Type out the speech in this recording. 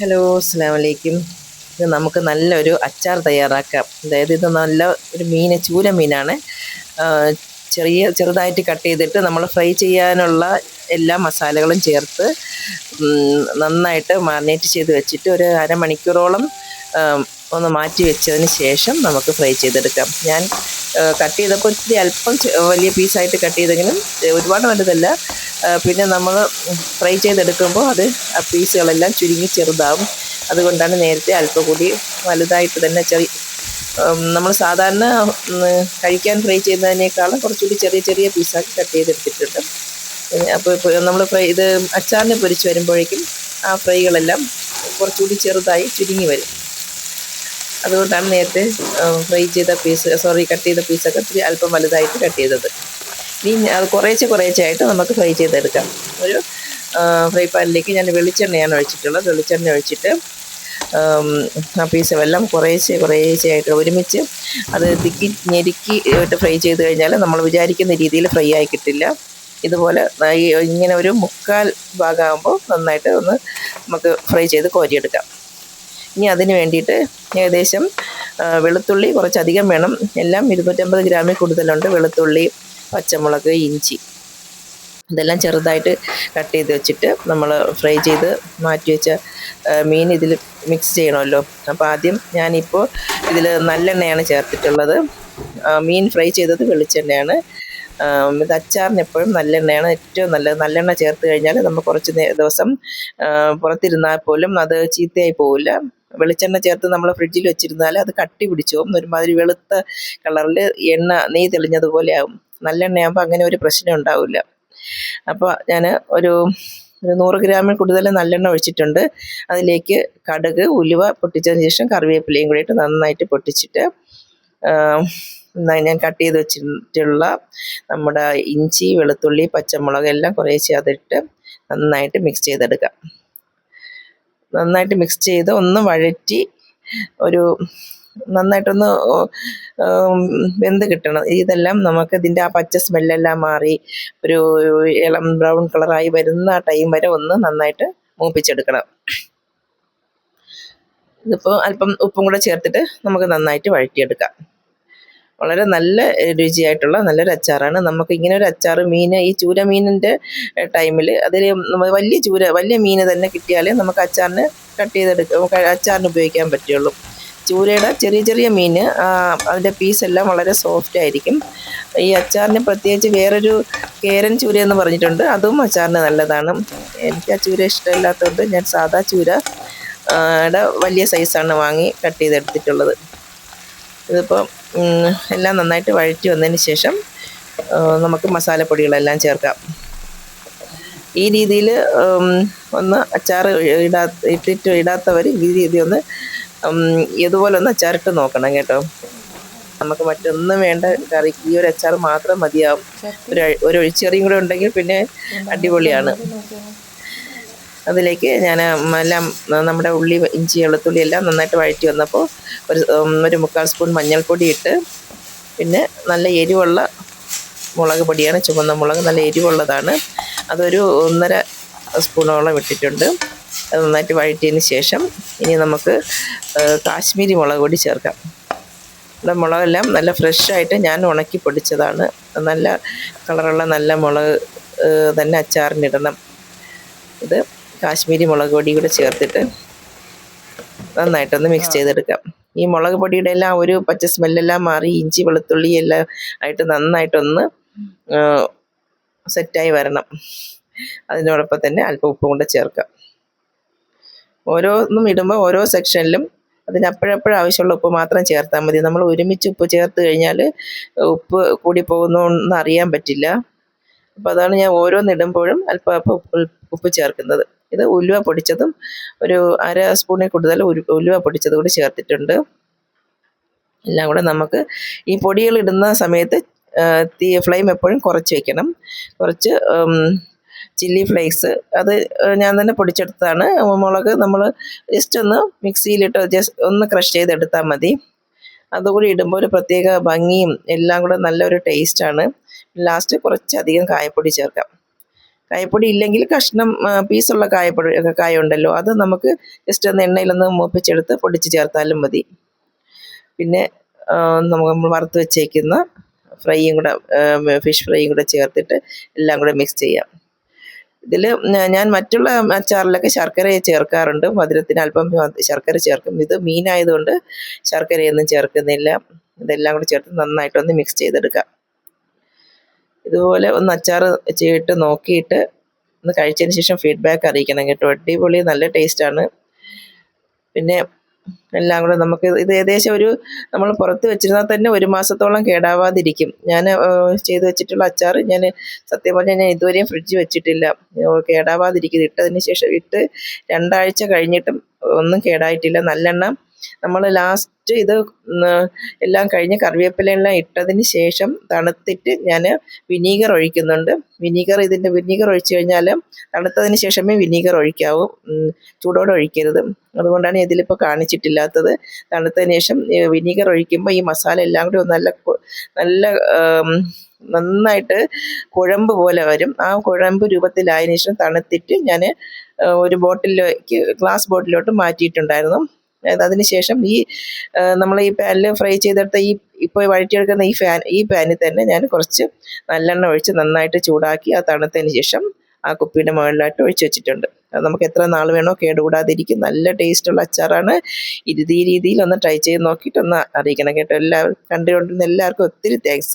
Hello അസ്സാം വലൈക്കും ഇത് നമുക്ക് നല്ലൊരു അച്ചാർ തയ്യാറാക്കാം. അതായത് ഇത് നല്ല ഒരു മീൻ ചൂല മീനാണ്. ചെറിയ ചെറുതായിട്ട് കട്ട് ചെയ്തിട്ട് നമ്മൾ ഫ്രൈ ചെയ്യാനുള്ള എല്ലാ മസാലകളും ചേർത്ത് നന്നായിട്ട് മാറിനേറ്റ് ചെയ്ത് വെച്ചിട്ട് ഒരു അരമണിക്കൂറോളം ഒന്ന് മാറ്റി വെച്ചതിന് ശേഷം നമുക്ക് ഫ്രൈ ചെയ്തെടുക്കാം. ഞാൻ കട്ട് ചെയ്തപ്പോൾ ഇത്തിരി അല്പം വലിയ പീസായിട്ട് കട്ട് ചെയ്തെങ്കിലും ഒരുപാട് വലുതല്ല പിന്നെ നമ്മൾ ഫ്രൈ ചെയ്തെടുക്കുമ്പോൾ അത് പീസുകളെല്ലാം ചുരുങ്ങി ചെറുതാവും. അതുകൊണ്ടാണ് നേരത്തെ അല്പം കൂടി വലുതായിട്ട് തന്നെ ചെറിയ നമ്മൾ സാധാരണ കഴിക്കാൻ ഫ്രൈ ചെയ്യുന്നതിനേക്കാളും കുറച്ചുകൂടി ചെറിയ ചെറിയ പീസാക്കി കട്ട് ചെയ്തെടുത്തിട്ടുണ്ട്. അപ്പോൾ നമ്മൾ ഫ്രൈ ഇത് അച്ചാറിന് പൊരിച്ച് വരുമ്പോഴേക്കും ആ ഫ്രൈകളെല്ലാം കുറച്ചുകൂടി ചെറുതായി ചുരുങ്ങി വരും. അതുകൊണ്ടാണ് നേരത്തെ ഫ്രൈ ചെയ്ത പീസ് സോറി കട്ട് ചെയ്ത പീസൊക്കെ ഇത്തിരി അല്പം വലുതായിട്ട് കട്ട് ചെയ്തത്. ഇനി അത് കുറേശ്ശെ കുറേശ്ശെയായിട്ട് നമുക്ക് ഫ്രൈ ചെയ്തെടുക്കാം. ഒരു ഫ്രൈ പാനിലേക്ക് ഞാൻ വെളിച്ചെണ്ണയാണ് ഒഴിച്ചിട്ടുള്ളത്. വെളിച്ചെണ്ണ ഒഴിച്ചിട്ട് ആം, പീസ് വെള്ളം കുറേശ്ശെ കുറേശ്ശെ ആയിട്ട് ഒരുമിച്ച് അത് തിക്കി ഞെരുക്കി ഇട്ട് ഫ്രൈ ചെയ്ത് കഴിഞ്ഞാൽ നമ്മൾ വിചാരിക്കുന്ന രീതിയിൽ ഫ്രൈ ആയി കിട്ടില്ല. ഇതുപോലെ ഇങ്ങനെ ഒരു മുക്കാൽ ഭാഗമാകുമ്പോൾ നന്നായിട്ട് ഒന്ന് നമുക്ക് ഫ്രൈ ചെയ്ത് കോരിയെടുക്കാം. ഇനി അതിന് വേണ്ടിയിട്ട് ഏകദേശം വെളുത്തുള്ളി കുറച്ചധികം വേണം. എല്ലാം ഇരുന്നൂറ്റമ്പത് ഗ്രാമിൽ കൂടുതലുണ്ട് വെളുത്തുള്ളി. പച്ചമുളക് ഇഞ്ചി ഇതെല്ലാം ചെറുതായിട്ട് കട്ട് ചെയ്ത് വെച്ചിട്ട് നമ്മൾ ഫ്രൈ ചെയ്ത് മാറ്റി വെച്ച മീൻ ഇതിൽ മിക്സ് ചെയ്യണമല്ലോ. അപ്പോൾ ആദ്യം ഞാനിപ്പോൾ ഇതിൽ നല്ലെണ്ണയാണ് ചേർത്തിട്ടുള്ളത്. മീൻ ഫ്രൈ ചെയ്തത് വെളിച്ചെണ്ണയാണ്. ഇത് അച്ചാറിന് എപ്പോഴും നല്ലെണ്ണയാണ് ഏറ്റവും നല്ലത്. നല്ലെണ്ണ ചേർത്ത് കഴിഞ്ഞാൽ നമ്മൾ കുറച്ച് ദിവസം പുറത്തിരുന്നാൽ പോലും അത് ചീത്തയായി പോവില്ല. വെളിച്ചെണ്ണ ചേർത്ത് നമ്മൾ ഫ്രിഡ്ജിൽ വെച്ചിരുന്നാൽ അത് കട്ടി പിടിച്ചു പോകും ഒരുമാതിരി വെളുത്ത കളറിൽ എണ്ണ നെയ് തെളിഞ്ഞതുപോലെ ആവും. നല്ലെണ്ണയാകുമ്പോൾ അങ്ങനെ ഒരു പ്രശ്നം ഉണ്ടാവില്ല. അപ്പോൾ ഞാൻ ഒരു ഒരു നൂറ് ഗ്രാമിൽ കൂടുതൽ നല്ലെണ്ണ ഒഴിച്ചിട്ടുണ്ട്. അതിലേക്ക് കടുക് ഉലുവ പൊട്ടിച്ചതിന് ശേഷം കറിവേപ്പിലയും കൂടി ഇട്ട് നന്നായിട്ട് പൊട്ടിച്ചിട്ട് ഞാൻ കട്ട് ചെയ്ത് വെച്ചിട്ടുള്ള നമ്മുടെ ഇഞ്ചി വെളുത്തുള്ളി പച്ചമുളക് എല്ലാം കുറേശ്ശെ അതിട്ട് നന്നായിട്ട് മിക്സ് ചെയ്തെടുക്കാം. നന്നായിട്ട് മിക്സ് ചെയ്ത് ഒന്ന് വഴറ്റി ഒരു നന്നായിട്ടൊന്ന് വെന്ത് കിട്ടണം. ഇതെല്ലാം നമുക്ക് ഇതിന്റെ ആ പച്ച സ്മെല്ലെല്ലാം മാറി ഒരു ഇളം ബ്രൗൺ കളറായി വരുന്ന ടൈം വരെ ഒന്ന് നന്നായിട്ട് മൂപ്പിച്ചെടുക്കണം. ഇതിപ്പോൾ അല്പം ഉപ്പും കൂടെ ചേർത്തിട്ട് നമുക്ക് നന്നായിട്ട് വഴറ്റിയെടുക്കാം. വളരെ നല്ല രുചിയായിട്ടുള്ള നല്ലൊരു അച്ചാറാണ്. നമുക്ക് ഇങ്ങനെ ഒരു അച്ചാർ മീൻ ഈ ചൂര മീനിന്റെ ടൈമിൽ അതിൽ വലിയ ചൂര വലിയ മീൻ തന്നെ കിട്ടിയാലേ നമുക്ക് അച്ചാറിന് കട്ട് ചെയ്തെടുക്കാം അച്ചാറിന് ഉപയോഗിക്കാൻ പറ്റുള്ളൂ. ചൂരയുടെ ചെറിയ ചെറിയ മീൻ അതിന്റെ പീസെല്ലാം വളരെ സോഫ്റ്റ് ആയിരിക്കും. ഈ അച്ചാറിന് പ്രത്യേകിച്ച് വേറൊരു കേരൻ ചൂര എന്ന് പറഞ്ഞിട്ടുണ്ട്. അതും അച്ചാറിന് നല്ലതാണ്. എനിക്ക് ആ ചൂര ഇഷ്ടമില്ലാത്തതുകൊണ്ട് ഞാൻ സാധാ ചൂര വലിയ സൈസാണ് വാങ്ങി കട്ട് ചെയ്തെടുത്തിട്ടുള്ളത്. ഇതിപ്പോൾ എല്ലാം നന്നായിട്ട് വഴറ്റി വന്നതിന് ശേഷം നമുക്ക് മസാലപ്പൊടികളെല്ലാം ചേർക്കാം. ഈ രീതിയിൽ ഒന്ന് അച്ചാർ ഇടാ ഇട്ടിട്ട് ഇടാത്തവർ ഈ രീതി ഒന്ന് ഇതുപോലെ ഒന്ന് അച്ചാറിട്ട് നോക്കണം കേട്ടോ. നമുക്ക് മറ്റൊന്നും വേണ്ട കറി. ഈ ഒരു അച്ചാർ മാത്രം മതിയാവും. ഒരു ഒരു ഒഴിച്ചെറിയും കൂടെ ഉണ്ടെങ്കിൽ പിന്നെ അടിപൊളിയാണ്. അതിലേക്ക് ഞാൻ എല്ലാം നമ്മുടെ ഉള്ളി ഇഞ്ചി വെളുത്തുള്ളി എല്ലാം നന്നായിട്ട് വഴറ്റി വന്നപ്പോൾ ഒരു ഒരു മുക്കാൽ സ്പൂൺ മഞ്ഞൾപ്പൊടി ഇട്ട് പിന്നെ നല്ല എരിവുള്ള മുളക് പൊടിയാണ്. ചുവന്ന മുളക് നല്ല എരിവുള്ളതാണ്. അതൊരു ഒന്നര സ്പൂണോളം ഇട്ടിട്ടുണ്ട്. നന്നായിട്ട് വഴറ്റിയതിന് ശേഷം ഇനി നമുക്ക് കാശ്മീരി മുളക് പൊടി ചേർക്കാം. ഇവിടെ മുളകെല്ലാം നല്ല ഫ്രഷായിട്ട് ഞാൻ ഉണക്കി പൊടിച്ചതാണ്. നല്ല കളറുള്ള നല്ല മുളക് തന്നെ അച്ചാറിനിടണം ഇത് കാശ്മീരി മുളക് പൊടി കൂടെ ചേർത്തിട്ട് നന്നായിട്ടൊന്ന് മിക്സ് ചെയ്തെടുക്കാം. ഈ മുളക് പൊടിയുടെ എല്ലാം ഒരു പച്ച സ്മെല്ലെല്ലാം മാറി ഇഞ്ചി വെളുത്തുള്ളി എല്ലാം ആയിട്ട് നന്നായിട്ടൊന്ന് സെറ്റായി വരണം. അതിനോടൊപ്പം തന്നെ അല്പം ഉപ്പും കൂടെ ചേർക്കാം. ഓരോന്നും ഇടുമ്പോൾ ഓരോ സെക്ഷനിലും അതിന് അപ്പോഴപ്പോഴും ആവശ്യമുള്ള ഉപ്പ് മാത്രം ചേർത്താൽ മതി. നമ്മൾ ഒരുമിച്ച് ഉപ്പ് ചേർത്ത് കഴിഞ്ഞാൽ ഉപ്പ് കൂടി പോകുന്നോന്ന് അറിയാൻ പറ്റില്ല. അപ്പോൾ അതാണ് ഞാൻ ഓരോന്നിടുമ്പോഴും അല്പം അല്പം ഉപ്പ് ചേർക്കുന്നത്. ഇത് ഉലുവ പൊടിച്ചതും ഒരു അര സ്പൂണിൽ കൂടുതൽ ഉലുവ പൊടിച്ചത് കൂടി ചേർത്തിട്ടുണ്ട്. എല്ലാം കൂടെ നമുക്ക് ഈ പൊടികൾ ഇടുന്ന സമയത്ത് തീ ഫ്ലെയിം എപ്പോഴും കുറച്ച് വെക്കണം. കുറച്ച് ചില്ലി ഫ്ലേക്സ്. അത് ഞാൻ തന്നെ പൊടിച്ചെടുത്തതാണ്. മുളക് നമ്മൾ ജസ്റ്റ് ഒന്ന് മിക്സിയിലിട്ട് ജസ്റ്റ് ഒന്ന് ക്രഷ് ചെയ്തെടുത്താൽ മതി. അതുകൂടി ഇടുമ്പോൾ ഒരു പ്രത്യേക ഭംഗിയും എല്ലാം കൂടെ നല്ലൊരു ടേസ്റ്റാണ് ലാസ്റ്റ് കുറച്ചധികം കായപ്പൊടി ചേർക്കാം. കായപ്പൊടി ഇല്ലെങ്കിൽ കഷ്ണം പീസുള്ള കായപ്പൊടി കായ ഉണ്ടല്ലോ അത് നമുക്ക് ജസ്റ്റ് ഒന്ന് എണ്ണയിലൊന്ന് മൂപ്പിച്ചെടുത്ത് പൊടിച്ച് ചേർത്താലും മതി. പിന്നെ നമുക്ക് നമ്മൾ വറുത്ത് വെച്ചേക്കുന്ന ഫ്രൈയും കൂടെ ഫിഷ് ഫ്രൈയും കൂടെ ചേർത്തിട്ട് എല്ലാം കൂടെ മിക്സ് ചെയ്യാം. ഇതിൽ ഞാൻ മറ്റുള്ള അച്ചാറിലൊക്കെ ശർക്കര ചേർക്കാറുണ്ട്. മധുരത്തിന് അല്പം ശർക്കര ചേർക്കും. ഇത് മീനായതുകൊണ്ട് ശർക്കരയൊന്നും ചേർക്കുന്നില്ല. ഇതെല്ലാം കൂടി ചേർത്ത് നന്നായിട്ടൊന്ന് മിക്സ് ചെയ്തെടുക്കാം. ഇതുപോലെ ഒന്ന് അച്ചാർ ചെയ്തിട്ട് നോക്കിയിട്ട് ഒന്ന് കഴിച്ചതിന് ശേഷം ഫീഡ്ബാക്ക് അറിയിക്കണം കേട്ടോ. അടിപൊളി നല്ല ടേസ്റ്റാണ് പിന്നെ എല്ലാം കൂടെ നമുക്ക് ഇത് ഏകദേശം ഒരു നമ്മൾ പുറത്ത് വെച്ചിരുന്നാൽ തന്നെ ഒരു മാസത്തോളം കേടാവാതിരിക്കും. ഞാൻ ചെയ്ത് വെച്ചിട്ടുള്ള അച്ചാർ ഞാൻ സത്യം പറഞ്ഞാൽ ഞാൻ ഇതുവരെയും ഫ്രിഡ്ജ് വെച്ചിട്ടില്ല. കേടാവാതിരിക്കും ഇട്ടതിന് ശേഷം ഇട്ട് രണ്ടാഴ്ച കഴിഞ്ഞിട്ടും ഒന്നും കേടായിട്ടില്ല. നല്ലെണ്ണം നമ്മൾ ലാസ്റ്റ് ഇത് എല്ലാം കഴിഞ്ഞ് കറിവേപ്പിലെല്ലാം ഇട്ടതിന് ശേഷം തണുത്തിട്ട് ഞാൻ വിനീഗർ ഒഴിക്കുന്നുണ്ട്. വിനീഗർ ഇതിന്റെ വിനീഗർ ഒഴിച്ചു കഴിഞ്ഞാൽ തണുത്തതിന് ശേഷമേ വിനീഗർ ഒഴിക്കാവൂ. ചൂടോടെ ഒഴിക്കരുത്. അതുകൊണ്ടാണ് ഇതിലിപ്പോൾ കാണിച്ചിട്ടില്ലാത്തത്. തണുത്തതിന് ശേഷം വിനീഗർ ഒഴിക്കുമ്പോൾ ഈ മസാല എല്ലാം കൂടി നല്ല നല്ല നന്നായിട്ട് കുഴമ്പ് പോലെ വരും. ആ കുഴമ്പ് രൂപത്തിലായതിനു ശേഷം തണുത്തിട്ട് ഞാൻ ഒരു ബോട്ടിലേക്ക് ഗ്ലാസ് ബോട്ടിലോട്ട് മാറ്റിയിട്ടുണ്ടായിരുന്നു. അതിനുശേഷം ഈ നമ്മൾ ഈ പാനിൽ ഫ്രൈ ചെയ്തെടുത്ത ഈ ഇപ്പോൾ വഴറ്റിയെടുക്കുന്ന ഈ ഫാൻ ഈ പാനിൽ തന്നെ ഞാൻ കുറച്ച് നല്ലെണ്ണ ഒഴിച്ച് നന്നായിട്ട് ചൂടാക്കി ആ തണുത്തതിന് ശേഷം ആ കുപ്പിയുടെ മുകളിലായിട്ട് ഒഴിച്ച് വെച്ചിട്ടുണ്ട്. അത് നമുക്ക് എത്ര നാൾ വേണോ കേടുകൂടാതിരിക്കും. നല്ല ടേസ്റ്റുള്ള അച്ചാറാണ്. ഇത് രീതിയിൽ ഒന്ന് ട്രൈ ചെയ്ത് നോക്കിയിട്ട് ഒന്ന് അറിയിക്കണം കേട്ടോ. എല്ലാവരും കണ്ടുകൊണ്ടിരുന്ന എല്ലാവർക്കും ഒത്തിരി താങ്ക്സ്.